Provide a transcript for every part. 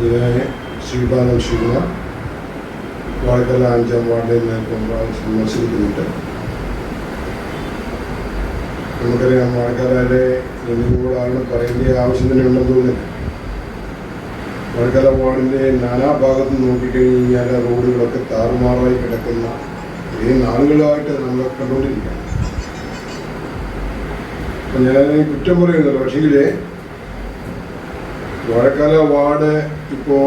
ഞാൻ ശ്രീപാലം ശിവ വാഴക്കല അഞ്ചാം വാർഡിൽ നിന്ന് മത്സരിക്കുന്നുണ്ട് നമുക്കറിയാം വാഴക്കാലെ ജനങ്ങളാണ് പറയേണ്ട ആവശ്യം തന്നെ ഉണ്ടെന്ന് തോന്നുന്നില്ല വാഴക്കാല വാർഡിന്റെ നാനാ നോക്കിക്കഴിഞ്ഞ് നോക്കിക്കഴിഞ്ഞാൽ റോഡുകളൊക്കെ താറുമാറായി കിടക്കുന്ന ഈ നാളുകളായിട്ട് നമ്മൾ കണ്ടുകൊണ്ടിരിക്കുകയാണ്. അപ്പം ഞാൻ കുറ്റം പറയുന്നില്ല. പക്ഷേങ്കിൽ വാഴക്കാല വാർഡ് ഇപ്പോ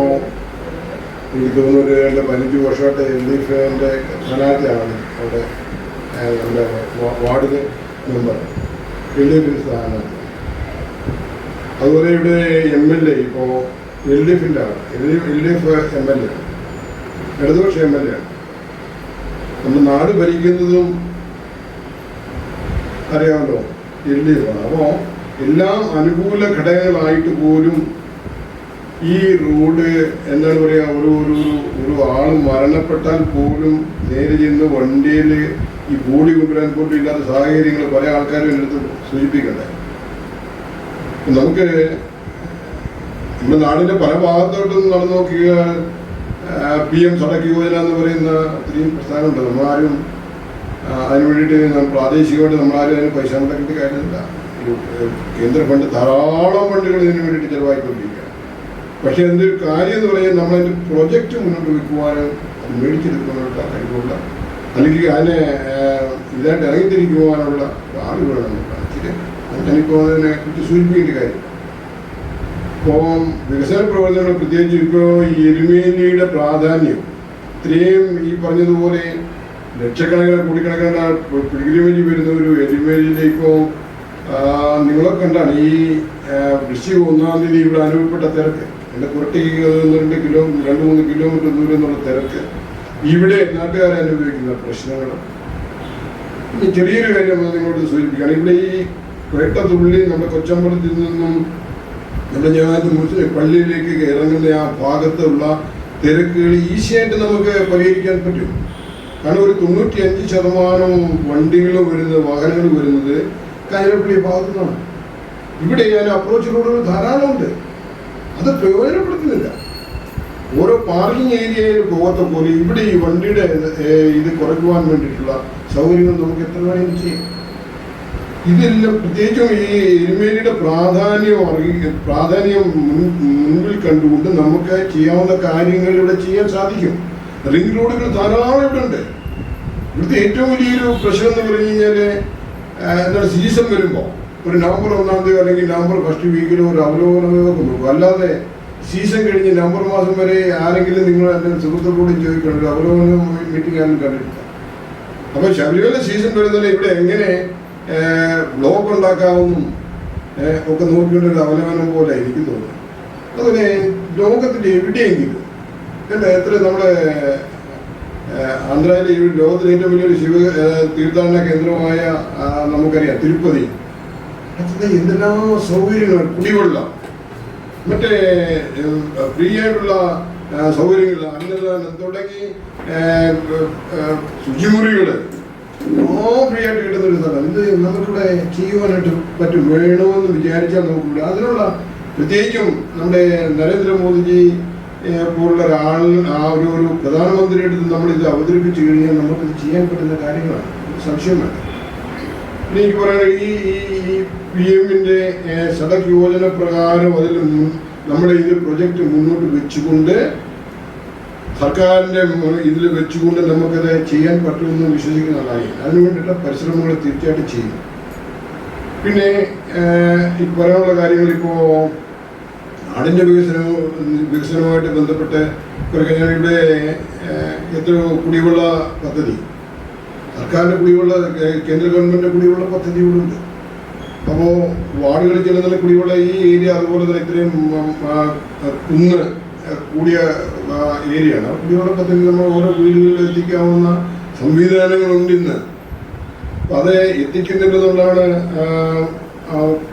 എനിക്ക് തോന്നുന്നു ഒരു രണ്ട് പതിനഞ്ച് വർഷമായിട്ട് എൽ ഡി എഫിന്റെ സ്ഥാനാർത്ഥിയാണ് അവിടെ നമ്മുടെ വാർഡിൽ മെമ്പർ എൽ ഡി എഫിന്റെ സ്ഥാനാർത്ഥി. അതുപോലെ ഇവിടെ എം എൽ എ ഇപ്പോൾ എൽ ഡി എഫിന്റെ ആണ് L D F M L A ഇടതുപക്ഷ എം എൽ എ ആണ്. നമ്മൾ നാട് ഭരിക്കുന്നതും അറിയാമല്ലോ എൽ ഡി എഫ് ആണ്. അപ്പോൾ എല്ലാം അനുകൂല ഘടകങ്ങളായിട്ട് പോലും ഈ റോഡ് എന്താണ് പറയുക ഒരു ഒരു ഒരു ആൾ മരണപ്പെട്ടാൽ പോലും നേരെ ചെന്ന് വണ്ടിയിൽ ഈ ബോഡി കൊണ്ടുവരാൻ പോലും ഇല്ലാത്ത സാഹചര്യങ്ങൾ പല ആൾക്കാരും എടുത്ത് സൂചിപ്പിക്കണ്ടേ നമുക്ക് നമ്മുടെ നാടിന്റെ പല ഭാഗത്തോട്ടും നടന്നു നോക്കുക പി എം സടക്ക് യോജന എന്ന് പറയുന്ന ഒത്തിരി പ്രസ്ഥാനമുണ്ട്. നമ്മളാരും അതിന് വേണ്ടിയിട്ട് പ്രാദേശികമായിട്ട് നമ്മളാരും അതിന് പൈസ മുടക്കേണ്ട കാര്യമില്ല. കേന്ദ്ര ഫണ്ട് ധാരാളം ഫണ്ടുകൾ ഇതിന് വേണ്ടിയിട്ട് ചെലവാക്കിക്കൊണ്ടിരിക്കുക പക്ഷേ എന്തൊരു കാര്യം എന്ന് പറയുന്നത് നമ്മളതിന്റെ പ്രൊജക്റ്റ് മുന്നോട്ട് വെക്കുവാനോ അത് മേടിച്ചെടുക്കുവാനുള്ള കഴിവുള്ള അല്ലെങ്കിൽ അതിനെ ഇതായിട്ട് ഇറങ്ങിത്തിരിക്കുവാനുള്ള ആളുകൾ നമുക്ക് അതിനെ കുറിച്ച് സൂചിപ്പിക്കേണ്ട കാര്യം. ഇപ്പോൾ വികസന പ്രവർത്തനങ്ങൾ പ്രത്യേകിച്ച് ഇപ്പോൾ ഈ എരുമേലിയുടെ പ്രാധാന്യം ഇത്രയും ഈ പറഞ്ഞതുപോലെ ലക്ഷക്കണക്കിന് കോടിക്കണക്കിന് പിടികിരിമേലി വരുന്ന ഒരു എരുമേലിയിലേക്കോ നിങ്ങളൊക്കെ കണ്ടാണ് ഈ വൃശ്ചിക ഒന്നാം തീയതി ഇവിടെ അനുഭവപ്പെട്ട തിരക്ക്? എന്റെ പുറത്തേക്ക് രണ്ട് കിലോ രണ്ട് മൂന്ന് കിലോമീറ്റർ ദൂരം എന്നുള്ള തിരക്ക്. ഇവിടെ നാട്ടുകാർ അനുഭവിക്കുന്ന പ്രശ്നങ്ങൾ. ഈ ചെറിയൊരു കാര്യം നിങ്ങളോട് സൂചിപ്പിക്കുകയാണ്. ഇവിടെ ഈ പേട്ടത്തുള്ളി നമ്മുടെ കൊച്ചമ്പലത്തിൽ നിന്നും നമ്മുടെ ജഗന്നാഥ് പള്ളിയിലേക്ക് ഇറങ്ങുന്ന ആ ഭാഗത്തുള്ള തിരക്കുകൾ ഈസിയായിട്ട് നമുക്ക് പരിഹരിക്കാൻ പറ്റും. കാരണം ഒരു തൊണ്ണൂറ്റി അഞ്ച് ശതമാനം വണ്ടികൾ വരുന്നത് വാഹനങ്ങൾ വരുന്നത് കാഞ്ഞിരപ്പള്ളി ഭാഗത്തു നിന്നാണ് ഇവിടെ ഞാൻ അപ്രോച്ച് റോഡുകൾ ധാരാളമുണ്ട്. അത് പ്രയോജനപ്പെടുത്തുന്നില്ല. ഓരോ പാർക്കിംഗ് ഏരിയയിൽ പോകാത്ത പോലെ ഇവിടെ ഈ വണ്ടിയുടെ ഇത് കുറയ്ക്കുവാൻ വേണ്ടിയിട്ടുള്ള സൗകര്യങ്ങൾ നമുക്ക് എത്ര വേണമെങ്കിലും ചെയ്യാം. ഇതെല്ലാം പ്രത്യേകിച്ചും ഈ എരുമേലിയുടെ പ്രാധാന്യം അറി പ്രാധാന്യം മുൻ- മുൻപിൽ കണ്ടുകൊണ്ട് നമുക്ക് ചെയ്യാവുന്ന കാര്യങ്ങൾ ഇവിടെ ചെയ്യാൻ സാധിക്കും. റിംഗ് റോഡുകൾ ധാരാളം ഇവിടെ ഉണ്ട് ഇവിടുത്തെ ഏറ്റവും വലിയൊരു പ്രശ്നം എന്ന് പറഞ്ഞു കഴിഞ്ഞാൽ എന്താണ് സീസൺ വരുമ്പോൾ ഒരു നവംബർ ഒന്നാം തീയതി അല്ലെങ്കിൽ നവംബർ ഫസ്റ്റ് വീക്കിലോ ഒരു അവലോകന നോക്കും അല്ലാതെ സീസൺ കഴിഞ്ഞ് നവംബർ മാസം വരെ ആരെങ്കിലും നിങ്ങൾ എന്റെ സുഹൃത്തുക്കളോടും ചോദിക്കണം അവലോകന മീറ്റിംഗ് ആരും കണ്ടിട്ടില്ല. അപ്പോൾ ശബരിമല സീസൺ വരുന്നതിൽ ഇവിടെ എങ്ങനെ ബ്ലോക്ക് ഉണ്ടാക്കാമെന്നും ഏഹ്, ഒക്കെ നോക്കിക്കൊണ്ടൊരു അവലോകനം പോലെ എനിക്ക് തോന്നുന്നു അതുപോലെ ലോകത്തിന്റെ എവിടെയെങ്കിലും എന്താ എത്ര നമ്മുടെ ആന്ധ്രയിലെ ലോകത്തിലെ ഏറ്റവും വലിയൊരു ശിവ തീർത്ഥാടന കേന്ദ്രമായ നമുക്കറിയാം തിരുപ്പതി. അതിന് എന്തെല്ലാം സൗകര്യങ്ങൾ കുടിവെള്ളം മറ്റേ ഫ്രീ ആയിട്ടുള്ള സൗകര്യങ്ങൾ അന്നദാനം തുടങ്ങി ശുചിമുറികൾ ഫ്രീ ആയിട്ട് കിട്ടുന്ന ഒരു സ്ഥലം. ഇത് നമുക്കിവിടെ ചെയ്യുവാനായിട്ട് പറ്റും വേണമെന്ന് വിചാരിച്ചാൽ നമുക്കിവിടെ. അതിനുള്ള പ്രത്യേകിച്ചും നമ്മുടെ നരേന്ദ്രമോദിജി പോലുള്ള ഒരാൾ ആ ഒരു ഒരു പ്രധാനമന്ത്രിയുടെ നമ്മൾ നമ്മളിത് അവതരിപ്പിച്ചു കഴിഞ്ഞാൽ നമുക്കിത് ചെയ്യാൻ പറ്റുന്ന കാര്യങ്ങളാണ്. സംശയം വേണ്ട. ഇനി എനിക്ക് പറയുന്നത് ഈ ഈ പി എമ്മിന്റെ സദക് യോജന പ്രകാരം അതിൽ നമ്മുടെ ഇത് പ്രൊജക്റ്റ് മുന്നോട്ട് വെച്ചുകൊണ്ട് സർക്കാരിന്റെ ഇതിൽ വെച്ചുകൊണ്ട് നമുക്കത് ചെയ്യാൻ പറ്റുമെന്ന് വിശ്വസിക്കുന്നതാണ് അതിനു വേണ്ടിയിട്ടുള്ള പരിശ്രമങ്ങൾ തീർച്ചയായിട്ടും ചെയ്യും. പിന്നെ ഈ പറയാനുള്ള കാര്യങ്ങൾ ഇപ്പോൾ നാടിന്റെ വികസനവും വികസനവുമായിട്ട് ബന്ധപ്പെട്ട് കുറേ കഴിഞ്ഞാൽ ഇവിടെ എത്രയോ കുടിവെള്ള പദ്ധതി സർക്കാരിന്റെ കുടിവെള്ള കേന്ദ്ര ഗവൺമെന്റ് കുടിവെള്ള പദ്ധതികളുണ്ട്. അപ്പോൾ വാർഡുകളിൽ ചെല്ലുന്ന കുടിവെള്ള ഈ ഏരിയ അതുപോലെ തന്നെ ഇത്രയും കുന്ന് കൂടിയ ഏരിയയാണ്. കുടിവെള്ള പദ്ധതി നമ്മൾ ഓരോ വീടുകളിൽ എത്തിക്കാവുന്ന സംവിധാനങ്ങളുണ്ട് ഇന്ന്. അപ്പം അത് എത്തിക്കുന്നുണ്ടെന്നുള്ളതാണ്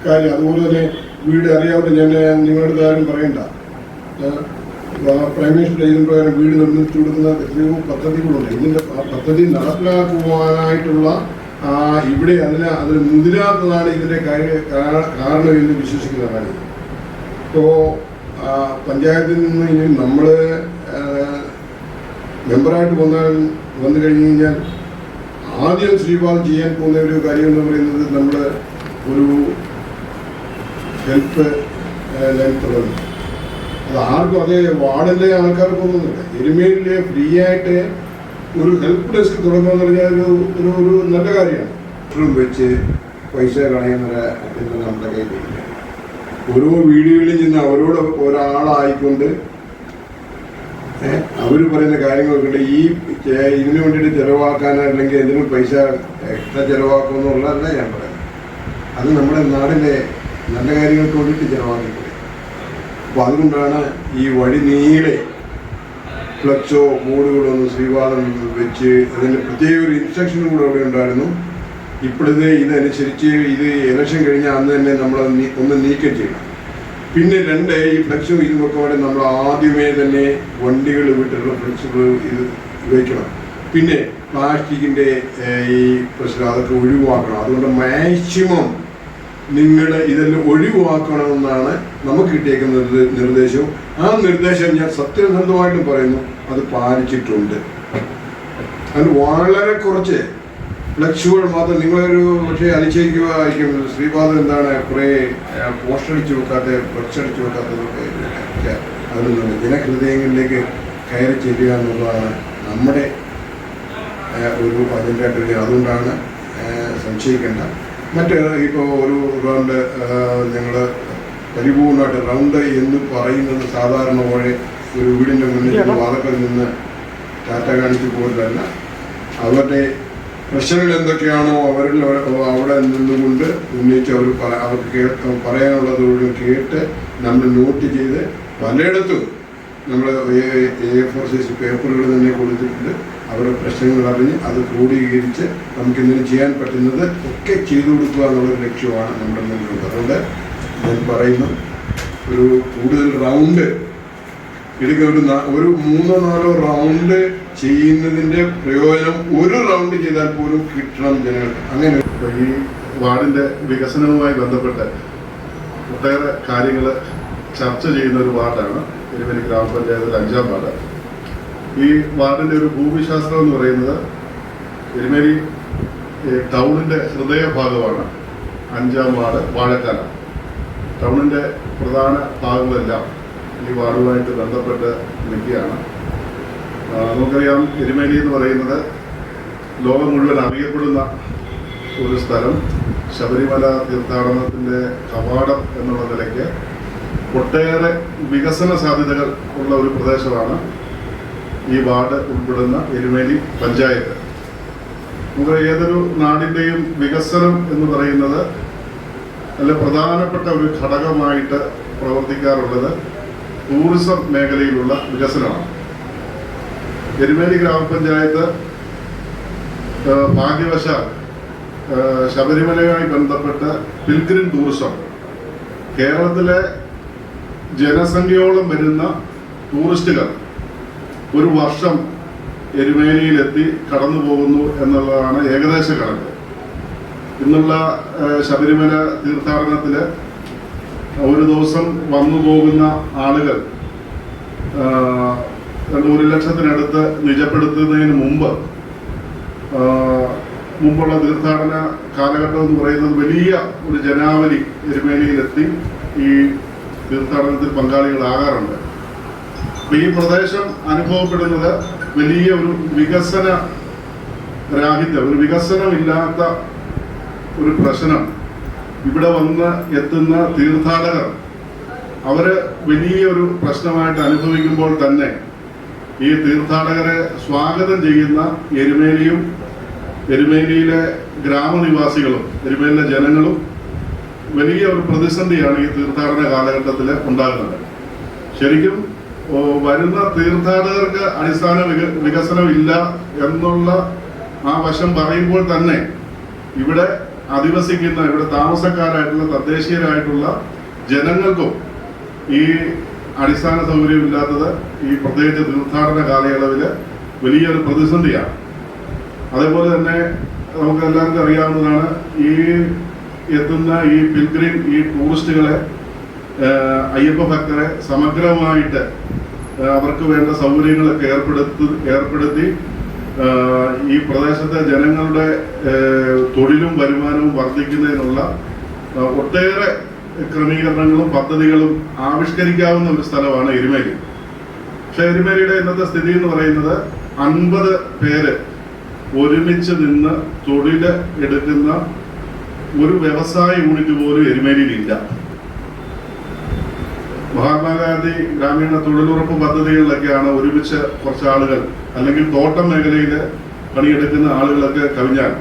കാര്യം. അതുപോലെ തന്നെ വീട് അറിയാവുന്ന ഞാൻ നിങ്ങളുടെ ആരും പറയണ്ട. പ്രൈം മിനിസ്റ്റർ പ്രകാരം വീട് നിർമ്മിച്ചു കൊടുക്കുന്ന എത്രയോ പദ്ധതികളുണ്ട്. ഇതിന്റെ ആ പദ്ധതി നടപ്പിലാക്കുവാനായിട്ടുള്ള ഇവിടെ അതിന് അതിന് മുതിരാത്തതാണ് ഇതിന്റെ കാരണം എന്ന് വിശ്വസിക്കുന്ന കാര്യം ഇപ്പോൾ പഞ്ചായത്തിൽ നിന്ന് ഇനി നമ്മൾ മെമ്പറായിട്ട് വന്നാൽ വന്നു കഴിഞ്ഞ് കഴിഞ്ഞാൽ ആദ്യം ശ്രീപാൽ ചെയ്യാൻ പോകുന്ന ഒരു കാര്യം എന്ന് പറയുന്നത് നമ്മൾ ഒരു ഹെൽപ്പ് ലൈൻ തുടങ്ങും അത് ആർക്കും അതേ വാർഡിലെ ആൾക്കാർക്കൊന്നുമില്ല എരുമേലിലെ ഫ്രീ ആയിട്ട് ഒരു ഹെൽപ്പ് ഡെസ്ക് തുടങ്ങുമെന്ന് പറഞ്ഞാൽ ഒരു ഒരു ഒരു നല്ല കാര്യമാണ്. ഇത്രയും വെച്ച് പൈസ കളയുന്നവരെ നമ്മുടെ കയ്യിലില്ല. ഓരോ വീടുകളിൽ നിന്ന് അവരോട് ഒരാളായിക്കൊണ്ട് അവർ പറയുന്ന കാര്യങ്ങളൊക്കെ ഈ ഇതിനു വേണ്ടിയിട്ട് ചിലവാക്കാൻ അല്ലെങ്കിൽ എന്തിനും പൈസ എക്സ്ട്രാ ചെലവാക്കുമെന്നുള്ളതല്ല ഞാൻ പറയുന്നത്. അത് നമ്മുടെ നാടിന്റെ നല്ല കാര്യങ്ങൾക്ക് വേണ്ടിയിട്ട് ചെലവാക്കിക്കൂടെ അപ്പോൾ അതുകൊണ്ടാണ് ഈ വഴി നീളെ ഫ്ലക്സോ ബോർഡുകളൊന്നും ശ്രീവാദം വെച്ച് അതിന് പ്രത്യേക ഒരു ഇൻസ്ട്രക്ഷനും കൂടെ അവിടെ ഉണ്ടായിരുന്നു. ഇപ്പോഴത്തെ ഇതനുസരിച്ച് ഇത് ഇലക്ഷൻ കഴിഞ്ഞ അന്ന് തന്നെ നമ്മൾ ഒന്ന് നീക്കം ചെയ്യണം. പിന്നെ രണ്ട് ഈ ഫ്ലക്സും ഇതുമൊക്കെ വേണ്ടി നമ്മൾ ആദ്യമേ തന്നെ വണ്ടികൾ വിട്ടിട്ടുള്ള ഫ്ലക്സുകൾ ഇത് വയ്ക്കണം പിന്നെ പ്ലാസ്റ്റിക്കിന്റെ ഈ പ്രശ്നം അതൊക്കെ ഒഴിവാക്കണം. അതുകൊണ്ട് മാക്സിമം നിങ്ങൾ ഇതെല്ലാം ഒഴിവാക്കണമെന്നാണ് നമുക്ക് കിട്ടിയേക്കുന്ന നിർദ്ദേശവും. ആ നിർദ്ദേശം ഞാൻ സത്യസന്ധമായിട്ടും പറയുന്നു അത് പാലിച്ചിട്ടുണ്ട്. അത് വളരെ കുറച്ച്. ഫ്ലക്സുകൾ മാത്രം നിങ്ങളൊരു പക്ഷേ അതിശയിക്കുമായിരിക്കും ശ്രീപാദൻ എന്താണ് കുറേ പോസ്റ്റ് അടിച്ചു വെക്കാത്ത ഫ്ലക്സ് അടിച്ചു വെക്കാത്തതൊക്കെ അതൊന്നും ജനഹൃദയങ്ങളിലേക്ക് കയറി ചെല്ലുക എന്നുള്ളതാണ് നമ്മുടെ ഒരു അജണ്ട അതുകൊണ്ടാണ് സംശയിക്കേണ്ട. മറ്റ് ഇപ്പോൾ ഒരു റൗണ്ട് ഞങ്ങൾ പരിപൂർണമായിട്ട് റൗണ്ട് എന്ന് പറയുന്നത് സാധാരണ പോലെ ഒരു വീടിന്റെ മുന്നിൽ വാതക്കൽ നിന്ന് ടാറ്റ കാണിച്ച് പോലല്ല അവരുടെ പ്രശ്നങ്ങൾ എന്തൊക്കെയാണോ അവരിൽ അവ- അവിടെ നിന്നുകൊണ്ട് ഉന്നയിച്ച് അവർ പറ- അവർക്ക് കേട്ട് പറയാനുള്ളതോട് കേട്ട് നമ്മൾ നോട്ട് ചെയ്ത് പലയിടത്തും നമ്മൾ എ ഫോർ സൈസ് പേപ്പറുകൾ തന്നെ കൊടുത്തിട്ടുണ്ട് അവരുടെ പ്രശ്നങ്ങൾ അറിഞ്ഞ് അത് ക്രോഡീകരിച്ച് നമുക്ക് എന്തെങ്കിലും ചെയ്യാൻ പറ്റുന്നത് ഒക്കെ ചെയ്തു കൊടുക്കുക എന്നുള്ളൊരു ലക്ഷ്യമാണ് നമ്മുടെ മുന്നിലുള്ളത്. അതുകൊണ്ട് ഞാൻ പറയുന്നു ഒരു കൂടുതൽ റൗണ്ട് എടുക്കുക ഒരു ഒരു മൂന്നോ നാലോ റൗണ്ട് ചെയ്യുന്നതിന്റെ പ്രയോജനം ഒരു റൗണ്ട് ചെയ്താൽ പോലും കിട്ടണം ജനങ്ങൾക്ക്. അങ്ങനെ ഈ വാർഡിന്റെ വികസനവുമായി ബന്ധപ്പെട്ട് ഒട്ടേറെ കാര്യങ്ങൾ ചർച്ച ചെയ്യുന്ന ഒരു വാർഡാണ് എരുമേലി ഗ്രാമപഞ്ചായത്തിൽ അഞ്ചാം വാർഡ്. ഈ വാർഡിന്റെ ഒരു ഭൂമിശാസ്ത്രം എന്ന് പറയുന്നത് എരുമേലി ടൗണിന്റെ ഹൃദയഭാഗമാണ്. അഞ്ചാം വാർഡ് വാഴക്കാല ടൗണിന്റെ പ്രധാന ഭാഗങ്ങളെല്ലാം ഈ വാർഡുമായിട്ട് ബന്ധപ്പെട്ട് നിൽക്കുകയാണ്. നമുക്കറിയാം എരുമേലി എന്ന് പറയുന്നത് ലോകം മുഴുവൻ അറിയപ്പെടുന്ന ഒരു സ്ഥലം. ശബരിമല തീർത്ഥാടനത്തിന്റെ കവാടം എന്നുള്ള നിലയ്ക്ക് ഒട്ടേറെ വികസന സാധ്യതകൾ ഉള്ള ഒരു പ്രദേശമാണ്. ഈ വാർഡ് ഉൾപ്പെടുന്ന എരുമേലി പഞ്ചായത്ത്. നമുക്ക് ഏതൊരു നാടിന്റെയും വികസനം എന്ന് പറയുന്നത് നല്ല പ്രധാനപ്പെട്ട ഒരു ഘടകമായിട്ട് പ്രവർത്തിക്കാറുള്ളത് ടൂറിസം മേഖലയിലുള്ള വികസനമാണ്. എരുമേലി ഗ്രാമപഞ്ചായത്ത് ഭാഗ്യവശാൽ ശബരിമലയുമായി ബന്ധപ്പെട്ട് പിൽഗ്രിം ടൂറിസം. കേരളത്തിലെ ജനസംഖ്യയോളം വരുന്ന ടൂറിസ്റ്റുകൾ ഒരു വർഷം എരുമേലിയിലെത്തി കടന്നു പോകുന്നു എന്നുള്ളതാണ് ഏകദേശ കണക്ക്. ഇന്നുള്ള ശബരിമല തീർത്ഥാടനത്തിൽ ഒരു ദിവസം വന്നു പോകുന്ന ആളുകൾ ഒരു ലക്ഷത്തിനടുത്ത് നിജപ്പെടുത്തുന്നതിന് മുമ്പ് മുമ്പുള്ള തീർത്ഥാടന കാലഘട്ടം എന്ന് പറയുന്നത് വലിയ ഒരു ജനാവലി എരുമേലിയിലെത്തി ഈ തീർത്ഥാടനത്തിൽ പങ്കാളികളാകാറുണ്ട്. അപ്പൊ ഈ പ്രദേശം അനുഭവപ്പെടുന്നത് വലിയ ഒരു വികസന രാഹിത്യം ഒരു വികസനമില്ലാത്ത ഒരു പ്രശ്നം ഇവിടെ വന്ന് എത്തുന്ന തീർത്ഥാടകർ അവർ വലിയൊരു പ്രശ്നമായിട്ട് അനുഭവിക്കുമ്പോൾ തന്നെ ഈ തീർത്ഥാടകരെ സ്വാഗതം ചെയ്യുന്ന എരുമേലിയും എരുമേലിയിലെ ഗ്രാമനിവാസികളും എരുമേലിലെ ജനങ്ങളും വലിയ ഒരു പ്രതിസന്ധിയാണ് ഈ തീർത്ഥാടന കാലഘട്ടത്തിൽ ഉണ്ടാകുന്നത്. ശരിക്കും വരുന്ന തീർത്ഥാടകർക്ക് അടിസ്ഥാന വിക- വികസനം ഇല്ല എന്നുള്ള ആ വശം പറയുമ്പോൾ തന്നെ ഇവിടെ അധിവസിക്കുന്ന ഇവിടെ താമസക്കാരായിട്ടുള്ള തദ്ദേശീയരായിട്ടുള്ള ജനങ്ങൾക്കും ഈ അടിസ്ഥാന സൗകര്യം ഇല്ലാത്തത് ഈ പ്രത്യേകിച്ച് തീർത്ഥാടന കാലയളവിൽ വലിയൊരു പ്രതിസന്ധിയാണ്. അതേപോലെ തന്നെ നമുക്ക് എല്ലാവർക്കും അറിയാവുന്നതാണ് ഈ എത്തുന്ന ഈ പിൽഗ്രിം ഈ ടൂറിസ്റ്റുകളെ അയ്യപ്പ ഭക്തരെ സമഗ്രമായിട്ട് അവർക്ക് വേണ്ട സൗകര്യങ്ങളൊക്കെ ഏർപ്പെടുത്തി ഏർപ്പെടുത്തി ഈ പ്രദേശത്തെ ജനങ്ങളുടെ തൊഴിലും വരുമാനവും വർദ്ധിക്കുന്നതിനുള്ള ഒട്ടേറെ ക്രമീകരണങ്ങളും പദ്ധതികളും ആവിഷ്കരിക്കാവുന്ന ഒരു സ്ഥലമാണ് എരുമേലി. പക്ഷെ എരുമേലിയുടെ ഇന്നത്തെ സ്ഥിതി എന്ന് പറയുന്നത് അൻപത് പേര് ഒരുമിച്ച് നിന്ന് തൊഴിൽ എടുക്കുന്ന ഒരു വ്യവസായ യൂണിറ്റ് പോലും എരുമേലിയിലില്ല. മഹാത്മാഗാന്ധി ഗ്രാമീണ തൊഴിലുറപ്പ് പദ്ധതികളിലൊക്കെയാണ് ഒരുമിച്ച് കുറച്ച് ആളുകൾ അല്ലെങ്കിൽ തോട്ടം മേഖലയിൽ പണിയെടുക്കുന്ന ആളുകളൊക്കെ കവിഞ്ഞാൽ.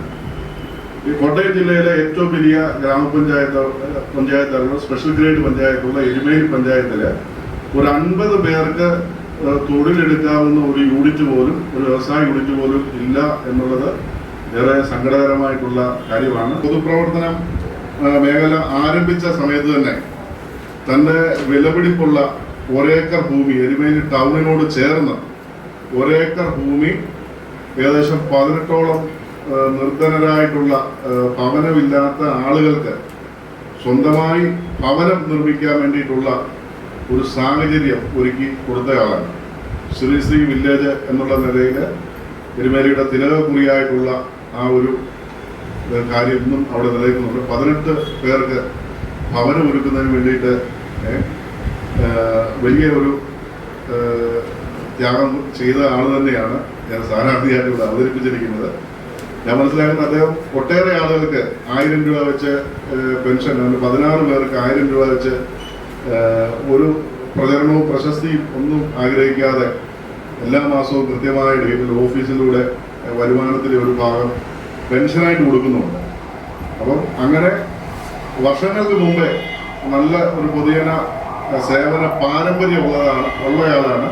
ഈ കോട്ടയം ജില്ലയിലെ ഏറ്റവും വലിയ ഗ്രാമപഞ്ചായത്ത് പഞ്ചായത്താണ് സ്പെഷ്യൽ ഗ്രേഡ് പഞ്ചായത്തുള്ള എരുമേലി പഞ്ചായത്തിൽ ഒരു അൻപത് പേർക്ക് തൊഴിലെടുക്കാവുന്ന ഒരു യൂണിറ്റ് പോലും ഒരു വ്യവസായ യൂണിറ്റ് പോലും ഇല്ല എന്നുള്ളത് ഏറെ സങ്കടകരമായിട്ടുള്ള കാര്യമാണ്. പൊതുപ്രവർത്തനം മേഖല ആരംഭിച്ച സമയത്ത് തന്നെ തന്റെ വിലപിടിപ്പുള്ള ഒരേക്കർ ഭൂമി എരുമേലി ടൗണിനോട് ചേർന്ന് ഒരേക്കർ ഭൂമി ഏകദേശം പതിനെട്ടോളം നിർധനരായിട്ടുള്ള ഭവനമില്ലാത്ത ആളുകൾക്ക് സ്വന്തമായി ഭവനം നിർമ്മിക്കാൻ വേണ്ടിയിട്ടുള്ള ഒരു സാഹചര്യം ഒരുക്കി കൊടുത്തയാളാണ്. ശ്രീശ്രീ വില്ലേജ് എന്നുള്ള നിലയിൽ എരുമേലിയുടെ തിലകക്കുറിയായിട്ടുള്ള ആ ഒരു കാര്യം ഇന്നും അവിടെ നിലനിൽക്കുന്നുണ്ട്. പതിനെട്ട് പേർക്ക് ഭവനം ഒരുക്കുന്നതിന് വേണ്ടിയിട്ട് വലിയ ഒരു ത്യാഗം ചെയ്ത ആൾ തന്നെയാണ് ഞാൻ സ്ഥാനാർത്ഥിയായിട്ട് ഇവിടെ അവതരിപ്പിച്ചിരിക്കുന്നത്. ഞാൻ മനസ്സിലാക്കുന്നത് അദ്ദേഹം ഒട്ടേറെ ആളുകൾക്ക് ആയിരം രൂപ വെച്ച് പെൻഷൻ അതിന് പതിനാറ് പേർക്ക് ആയിരം രൂപ വെച്ച് ഒരു പ്രചരണവും പ്രശസ്തിയും ഒന്നും ആഗ്രഹിക്കാതെ എല്ലാ മാസവും കൃത്യമായ ഡേറ്റിൽ ഓഫീസിലൂടെ വരുമാനത്തിലെ ഒരു ഭാഗം പെൻഷനായിട്ട് കൊടുക്കുന്നുണ്ട്. അപ്പം അങ്ങനെ വർഷങ്ങൾക്ക് മുമ്പേ നല്ല ഒരു പൊതുജന സേവന പാരമ്പര്യം ഉള്ളതാണ് ഉള്ളയാളാണ്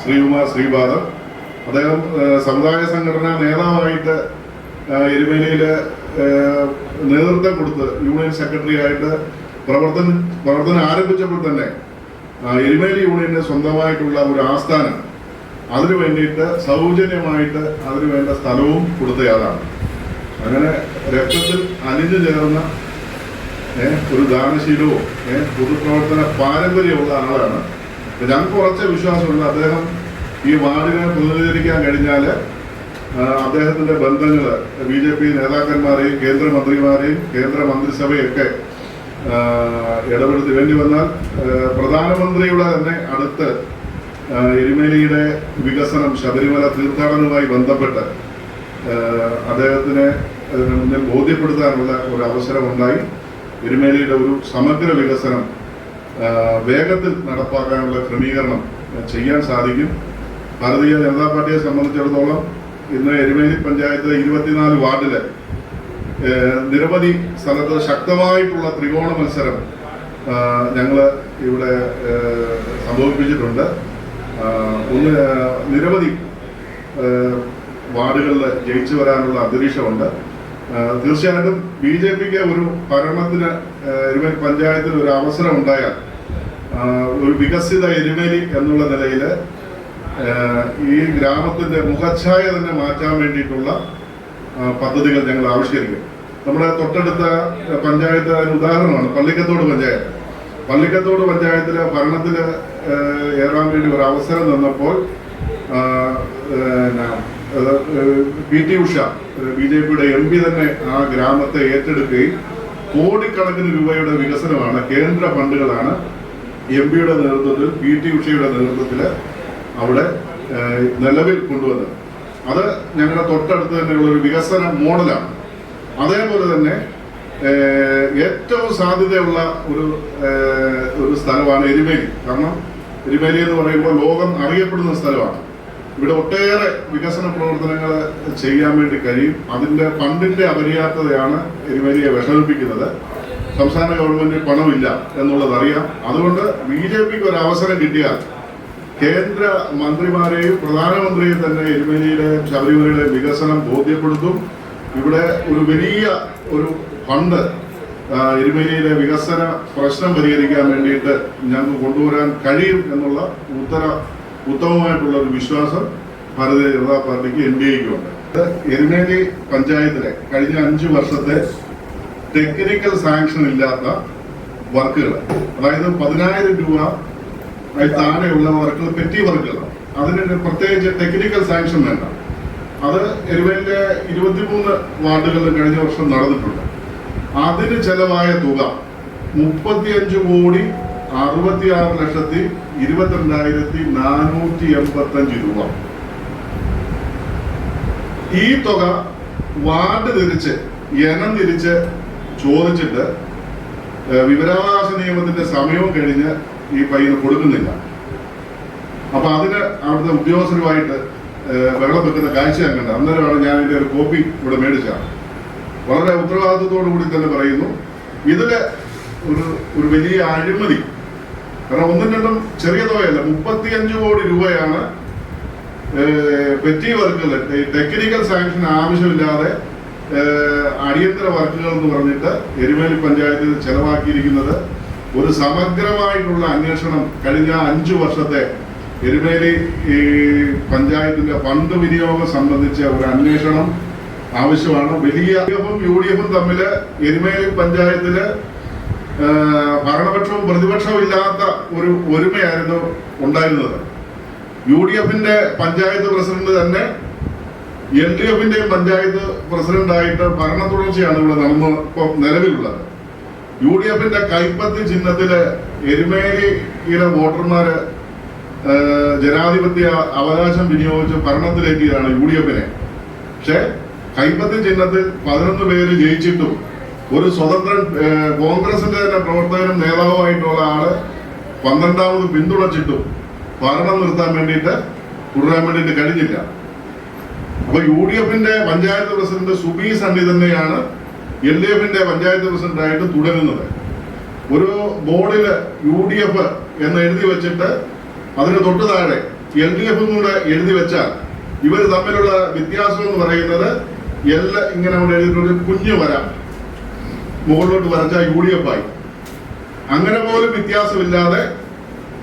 ശ്രീകുമാർ ശ്രീപാദർ അദ്ദേഹം സമുദായ സംഘടനാ നേതാവായിട്ട് എരുമേനയിൽ നേതൃത്വം കൊടുത്ത് യൂണിയൻ സെക്രട്ടറി ആയിട്ട് പ്രവർത്തനം പ്രവർത്തനം ആരംഭിച്ചപ്പോൾ തന്നെ എരുമേലി യൂണിയന് സ്വന്തമായിട്ടുള്ള ഒരു ആസ്ഥാനം അതിനു വേണ്ടിയിട്ട് സൗജന്യമായിട്ട് അതിനു വേണ്ട സ്ഥലവും കൊടുത്തയാളാണ്. അങ്ങനെ രക്തത്തിൽ അലിഞ്ഞു ചേർന്ന ഒരു ദാനശീലവും പൊതുപ്രവർത്തന പാരമ്പര്യമുള്ള ആളാണ്. ഞങ്ങൾക്ക് ഉറച്ച വിശ്വാസമുണ്ട് അദ്ദേഹം ഈ വാർഡിനെ പ്രതിനിധീകരിക്കാൻ കഴിഞ്ഞാൽ അദ്ദേഹത്തിന്റെ ബന്ധങ്ങൾ ബി ജെ പി നേതാക്കന്മാരെയും കേന്ദ്രമന്ത്രിമാരെയും കേന്ദ്ര മന്ത്രിസഭയൊക്കെ ഇടപെടുത്തി വേണ്ടി വന്നാൽ പ്രധാനമന്ത്രിയുടെ തന്നെ അടുത്ത് എരുമേലിയുടെ വികസനം ശബരിമല തീർത്ഥാടനവുമായി ബന്ധപ്പെട്ട് അദ്ദേഹത്തിനെ മുന്നിൽ ബോധ്യപ്പെടുത്താനുള്ള ഒരു അവസരമുണ്ടായി. എരുമേലിയുടെ ഒരു സമഗ്ര വികസനം വേഗത്തിൽ നടപ്പാക്കാനുള്ള ക്രമീകരണം ചെയ്യാൻ സാധിക്കും. ഭാരതീയ ജനതാ പാർട്ടിയെ സംബന്ധിച്ചിടത്തോളം ഇന്ന് എരുമേലി പഞ്ചായത്തിലെ ഇരുപത്തിനാല് വാർഡിൽ ഏഹ് നിരവധി സ്ഥലത്ത് ശക്തമായിട്ടുള്ള ത്രികോണ മത്സരം ഞങ്ങൾ ഇവിടെ സംഭവിപ്പിച്ചിട്ടുണ്ട്. ഒന്ന് നിരവധി വാർഡുകളിൽ ജയിച്ചു വരാനുള്ള അന്തരീക്ഷമുണ്ട്. തീർച്ചയായിട്ടും ബി ജെ പിക്ക് ഒരു ഭരണത്തിന് എരുമേലി പഞ്ചായത്തിൽ ഒരു അവസരം ഉണ്ടായാൽ ഒരു വികസിത എരുമേലി എന്നുള്ള നിലയിൽ ഈ ഗ്രാമത്തിന്റെ മുഖച്ഛായ തന്നെ മാറ്റാൻ വേണ്ടിയിട്ടുള്ള പദ്ധതികൾ ഞങ്ങൾ ആവിഷ്കരിക്കും. നമ്മുടെ തൊട്ടടുത്ത പഞ്ചായത്ത് ഒരു ഉദാഹരണമാണ് പള്ളിക്കത്തോട് പഞ്ചായത്ത്. പള്ളിക്കത്തോട് പഞ്ചായത്തിൽ ഭരണത്തിൽ ഏറാൻ വേണ്ടി ഒരു അവസരം തന്നപ്പോൾ P T Usha B J പിയുടെ എം പി തന്നെ ആ ഗ്രാമത്തെ ഏറ്റെടുക്കുകയും കോടിക്കണക്കിന് രൂപയുടെ വികസനമാണ് കേന്ദ്ര ഫണ്ടുകളാണ് എം പിയുടെ നേതൃത്വത്തിൽ പി ടി ഉഷയുടെ നേതൃത്വത്തിൽ അവിടെ നിലവിൽ കൊണ്ടുവന്നത്. അത് ഞങ്ങളുടെ തൊട്ടടുത്ത് തന്നെയുള്ള ഒരു വികസന മോഡലാണ്. അതേപോലെ തന്നെ ഏറ്റവും സാധ്യതയുള്ള ഒരു ഒരു സ്ഥലമാണ് എരുമേലി. കാരണം എരുമേലി എന്ന് പറയുമ്പോൾ ലോകം അറിയപ്പെടുന്ന സ്ഥലമാണ്. ഇവിടെ ഒട്ടേറെ വികസന പ്രവർത്തനങ്ങൾ ചെയ്യാൻ വേണ്ടി കഴിയും. അതിന്റെ ഫണ്ടിന്റെ അപര്യാപ്തതയാണ് എരുമേലിയെ വിഷമിപ്പിക്കുന്നത്. സംസ്ഥാന ഗവൺമെന്റ് പണമില്ല എന്നുള്ളത് അറിയാം. അതുകൊണ്ട് ബി ജെ പിക്ക് ഒരു അവസരം കിട്ടിയാൽ കേന്ദ്ര മന്ത്രിമാരെയും പ്രധാനമന്ത്രിയെയും തന്നെ എരുമേലിയിലെ ശബരിമലയുടെ വികസനം ബോധ്യപ്പെടുത്തും. ഇവിടെ ഒരു വലിയ ഒരു ഫണ്ട് എരുമേലിയിലെ വികസന പ്രശ്നം പരിഹരിക്കാൻ വേണ്ടിയിട്ട് ഞങ്ങൾക്ക് കൊണ്ടുവരാൻ കഴിയും എന്നുള്ള ഉത്തര ഉത്തമമായിട്ടുള്ള ഒരു വിശ്വാസം ഭാരതീയ ജനതാ പാർട്ടിക്ക് എൻ ഡി എക്കും ഉണ്ട്. എരുമേലി പഞ്ചായത്തിലെ കഴിഞ്ഞ അഞ്ചു വർഷത്തെ ടെക്നിക്കൽ സാങ്ഷൻ ഇല്ലാത്ത വർക്കുകൾ അതായത് പതിനായിരം രൂപ താഴെയുള്ള വർക്കുകൾ പെറ്റി വർക്കുകൾ അതിന് പ്രത്യേകിച്ച് ടെക്നിക്കൽ സാങ്ഷൻ വേണ്ട. അത് എരുമേലിലെ ഇരുപത്തിമൂന്ന് വാർഡുകളിൽ കഴിഞ്ഞ വർഷം നടന്നിട്ടുണ്ട്. അതിന് ചെലവായ തുക മുപ്പത്തിയഞ്ച് കോടി അറുപത്തിയാറ് ലക്ഷത്തി ഇരുപത്തിരണ്ടായിരത്തി നാനൂറ്റി എൺപത്തഞ്ച് രൂപ. ഈ തുക വാർഡ് തിരിച്ച് ഇനം തിരിച്ച് ചോദിച്ചിട്ട് വിവരാവകാശ നിയമത്തിന്റെ സമയവും കഴിഞ്ഞ് ഈ പയ്യന് കൊടുക്കുന്നില്ല. അപ്പൊ അതിന് അവിടുത്തെ ഉദ്യോഗസ്ഥരുമായിട്ട് വെള്ളം വെക്കുന്ന കാഴ്ച ഞാൻ കണ്ടത് അന്നേരമാണ് ഞാൻ ഇതിന്റെ ഒരു കോപ്പി ഇവിടെ മേടിച്ചത്. വളരെ ഉത്തരവാദിത്വത്തോടു കൂടി തന്നെ പറയുന്നു. ഇതിൽ ഒരു ഒരു വലിയ അഴിമതി കാരണം ഒന്നും രണ്ടും ചെറിയ തുകയല്ല. മുപ്പത്തിയഞ്ച് കോടി രൂപയാണ് പെറ്റി വർക്കുകൾ ടെക്നിക്കൽ സാങ്ഷൻ ആവശ്യമില്ലാതെ അടിയന്തര വർക്കുകൾ എന്ന് പറഞ്ഞിട്ട് എരുമേലി പഞ്ചായത്തിൽ ചെലവാക്കിയിരിക്കുന്നത് ഒരു സമഗ്രമായിട്ടുള്ള അന്വേഷണം കഴിഞ്ഞ അഞ്ചു വർഷത്തെ എരുമേലി ഈ പഞ്ചായത്തിന്റെ ഫണ്ട് വിനിയോഗം സംബന്ധിച്ച ഒരു അന്വേഷണം ആവശ്യമാണ്. വലിയ യു ഡി എഫും തമ്മിൽ എരുമേലി പഞ്ചായത്തിൽ ഭരണപക്ഷവും പ്രതിപക്ഷവും ഇല്ലാത്ത ഒരു ഒരുമയായിരുന്നു ഉണ്ടായിരുന്നത്. യു ഡി എഫിന്റെ പഞ്ചായത്ത് പ്രസിഡന്റ് തന്നെ എൽ ഡി എഫിന്റെയും പഞ്ചായത്ത് പ്രസിഡന്റായിട്ട് ഭരണ തുടർച്ചയാണ് ഇവിടെ നടന്നു നിലവിലുള്ളത്. യു ഡി എഫിന്റെ കൈപ്പത്തി ചിഹ്നത്തിൽ എരുമേലിയിലെ വോട്ടർമാര് ജനാധിപത്യ അവകാശം വിനിയോഗിച്ച് ഭരണത്തിലേക്കിയതാണ് യു ഡി എഫിനെ പക്ഷെ കൈപ്പത്തി ചിഹ്നത്തിൽ പതിനൊന്ന് പേര് ജയിച്ചിട്ടും ഒരു സ്വതന്ത്രൻ കോൺഗ്രസിന്റെ തന്നെ പ്രവർത്തകനും നേതാവുമായിട്ടുള്ള ആൾ പന്ത്രണ്ടാമത് പിന്തുണച്ചിട്ടും ഭരണം നിർത്താൻ വേണ്ടിയിട്ട് തുടരാൻ വേണ്ടിയിട്ട് കഴിഞ്ഞില്ല. അപ്പൊ യു ഡി എഫിന്റെ പഞ്ചായത്ത് പ്രസിഡന്റ് സുബി സണ്ണി തന്നെയാണ് എൽ ഡി എഫിന്റെ പഞ്ചായത്ത് പ്രസിഡന്റായിട്ട് തുടരുന്നത്. ഒരു ബോർഡിൽ യു ഡി എഫ് എന്ന് എഴുതി വെച്ചിട്ട് അതിന് തൊട്ട് താഴെ എൽ ഡി എഫും കൂടെ എഴുതി വെച്ചാൽ ഇവർ തമ്മിലുള്ള വ്യത്യാസം എന്ന് പറയുന്നത് എല്ലാ ഇങ്ങനെ അവിടെ എഴുതിയിട്ടുണ്ട് കുഞ്ഞു വരാം. മുകളിലോട്ട് വരച്ച യു ഡി എഫ് ആയി അങ്ങനെ പോലും വ്യത്യാസമില്ലാതെ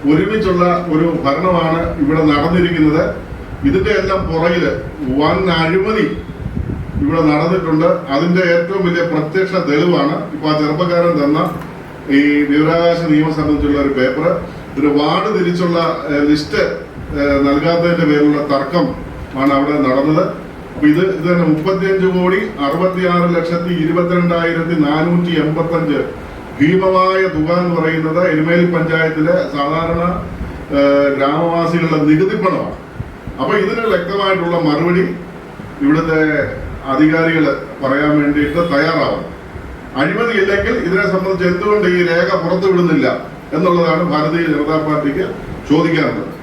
ഒരുമിച്ചുള്ള ഒരു ഭരണമാണ് ഇവിടെ നടന്നിരിക്കുന്നത്. ഇതിന്റെ എല്ലാം പുറകിൽ വൻ അഴിമതി ഇവിടെ നടന്നിട്ടുണ്ട്. അതിന്റെ ഏറ്റവും വലിയ പ്രത്യക്ഷ തെളിവാണ് ഇപ്പൊ ആ ചെറുപ്പക്കാരൻ തന്ന ഈ വിവരാവകാശ നിയമം സംബന്ധിച്ചുള്ള ഒരു പേപ്പർ. ഒരു വാർഡ് തിരിച്ചുള്ള ലിസ്റ്റ് നൽകാത്തതിന്റെ പേരിലുള്ള തർക്കം ആണ് അവിടെ നടന്നത്. ഇത് ഇത് മുപ്പത്തിയഞ്ച് കോടി അറുപത്തിയാറ് ലക്ഷത്തി ഇരുപത്തിരണ്ടായിരത്തി നാനൂറ്റി എൺപത്തി അഞ്ച് ഭീമമായ തുക എന്ന് പറയുന്നത് എരുമേലി പഞ്ചായത്തിലെ സാധാരണ ഗ്രാമവാസികളുടെ നികുതി പണമാണ്. അപ്പൊ ഇതിന് വ്യക്തമായിട്ടുള്ള മറുപടി ഇവിടുത്തെ അധികാരികൾ പറയാൻ വേണ്ടിയിട്ട് തയ്യാറാവും. അഴിമതി ഇല്ലെങ്കിൽ ഇതിനെ സംബന്ധിച്ച് എന്തുകൊണ്ട് ഈ രേഖ പുറത്തുവിടുന്നില്ല എന്നുള്ളതാണ് ഭാരതീയ ജനതാ പാർട്ടിക്ക് ചോദിക്കാനുള്ളത്.